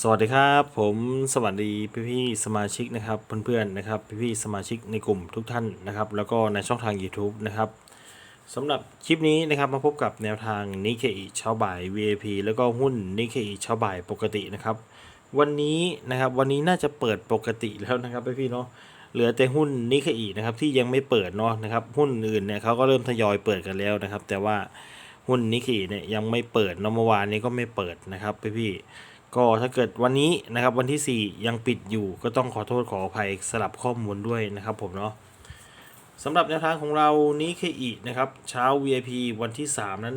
สวัสดีครับ ผมสวัสดีพี่พี่สมาชิกนะครับเพื่อนๆนะครับพี่พี่สมาชิกในกลุ่มทุกท่านนะครับ แล้วก็ในช่องทาง YouTube นะครับสำหรับคลิปนี้นะครับมาพบกับแนวทางนิเคอิเช้าบ่าย VAP แล้วก็หุ้นนิเคอิเช้าบ่ายปกตินะครับวันนี้นะครับวันนี้น่าจะเปิดปกติแล้วนะครับพี่พี่เนาะเหลือแต่หุ้นนิเคอินะครับที่ยังไม่เปิดเนาะนะครับหุ้นอื่นเนี่ยเขาก็เริ่มทยอยเปิดกันแล้วนะครับ แต่ว่าหุ้นนิเคอิเนี่ยยังไม่เปิดเนาะเมื่อวานนี้ก็ไม่เปิดนะครับพี่พี่ ก็ถ้าเกิดวันนี้นะครับวันที่ 4 ยังปิดอยู่ก็ต้องขอโทษขออภัยสลับข้อมูลด้วยนะครับผมเนาะสำหรับแนวทางของเรานี้คืออีกนะครับ เช้า VIP วันที่ 3 นั้น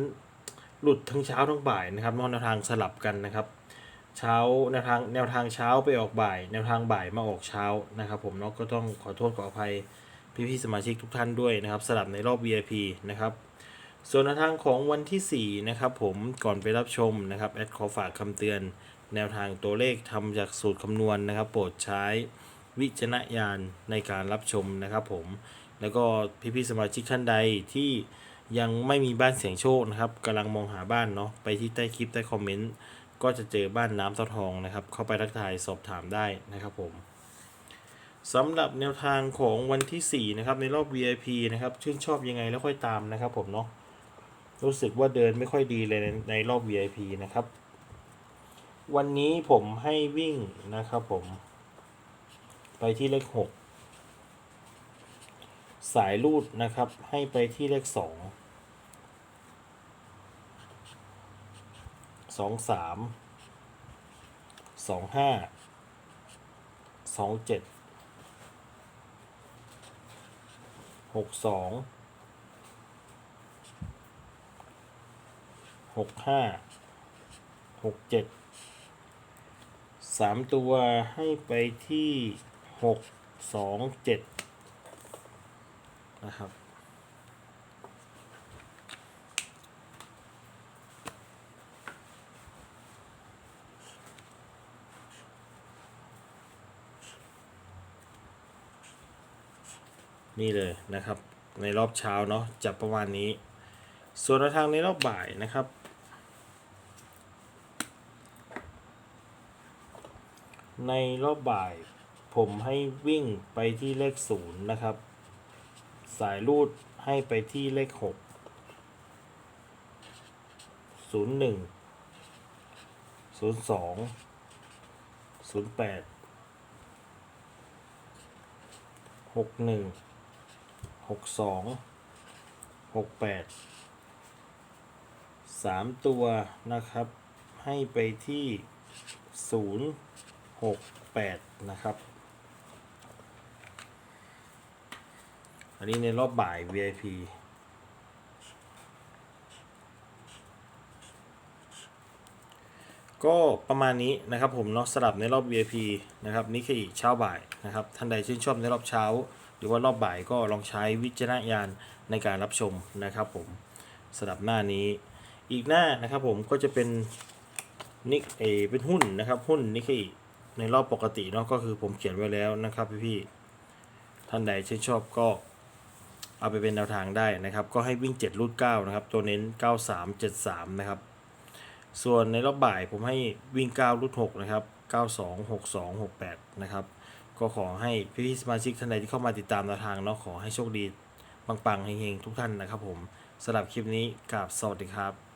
หลุดทั้งเช้าทั้งบ่ายนะครับนอกแนวทางสลับกันนะครับ เช้าแนวทางแนวทางเช้าไปออกบ่าย แนวทางบ่ายมาออกเช้านะครับผมเนาะก็ต้องขอโทษขออภัยพี่ๆสมาชิกทุกท่านด้วยนะครับสลับในรอบ VIP นะครับส่วนแนวทางของวันที่4นะครับผมก่อนไปรับชมนะครับแอดขอฝากคำเตือน แนวทางตัวเลขทำจากสูตรคำนวณนะครับ โปรดใช้วิจารณญาณในการรับชมนะครับผม แล้วก็พี่ๆสมาชิกท่านใดที่ยังไม่มีบ้านเสียงโชคนะครับกำลังมองหาบ้านเนาะไปที่ใต้คลิปใต้คอมเมนต์ก็จะเจอบ้านน้ำเต้าทองนะครับ เข้าไปทักทายสอบถามได้นะครับผมสำหรับแนวทางของวันที่ 4 นะครับ ในรอบ VIP นะครับ ชื่นชอบยังไงแล้วค่อยตามนะครับผมเนาะรู้สึกว่าเดินไม่ค่อยดีเลยในในรอบ VIP นะครับ วันนี้ผมให้วิ่งนะครับผม ไปที่เลขหกสายรูดนะครับ ให้ไปที่เลขสองสองสามสองห้าสองเจ็ดหกสองหกห้าหกเจ็ด สามตัวให้ไปที่หกสองเจ็ดนะครับ นี่เลยนะครับ ในรอบเช้าเนาะจับประมาณนี้ ส่วนทางในรอบบ่ายนะครับ ในรอบบ่าย ผมให้วิ่งไปที่เลขศูนย์นะครับ สายรูดให้ไปที่เลขหกศูนย์หนึ่งศูนย์สองศูนย์แปดหกหนึ่งหกสองหกแปดสามตัวนะครับ ให้ไปที่ศูนย์ หกแปดนะครับ อันนี้ในรอบบ่าย VIP ก็ประมาณนี้นะครับผมเนาะสลับในรอบ VIP นะครับนี่คืออีกเช้าบ่ายนะครับท่านใดชื่นชอบในรอบเช้า หรือว่ารอบบ่ายก็ลองใช้วิจารณญาณในการรับชมนะครับผมสลับหน้านี้ อีกหน้านะครับผมก็จะเป็นนิกเอเป็นหุ้นนะครับหุ้นนิกเกอิ ในรอบปกติเนาะก็คือผมเขียนไว้แล้วนะครับพี่ๆท่านใดชื่นชอบก็เอาไปเป็นแนวทางได้นะครับ ก็ให้วิ่ง 7 รูด9นะครับ ตัวเน้น 93 73 นะครับ ส่วนในรอบบ่ายผมให้วิ่ง 9 รูด6นะครับ 92 62 68 นะครับ ก็ขอให้พี่ๆสมาชิกท่านใดที่เข้ามาติดตามแนวทางเนาะขอให้โชคดีปังๆเฮงๆทุกท่านนะครับผมสำหรับคลิปนี้กราบสวัสดีครับ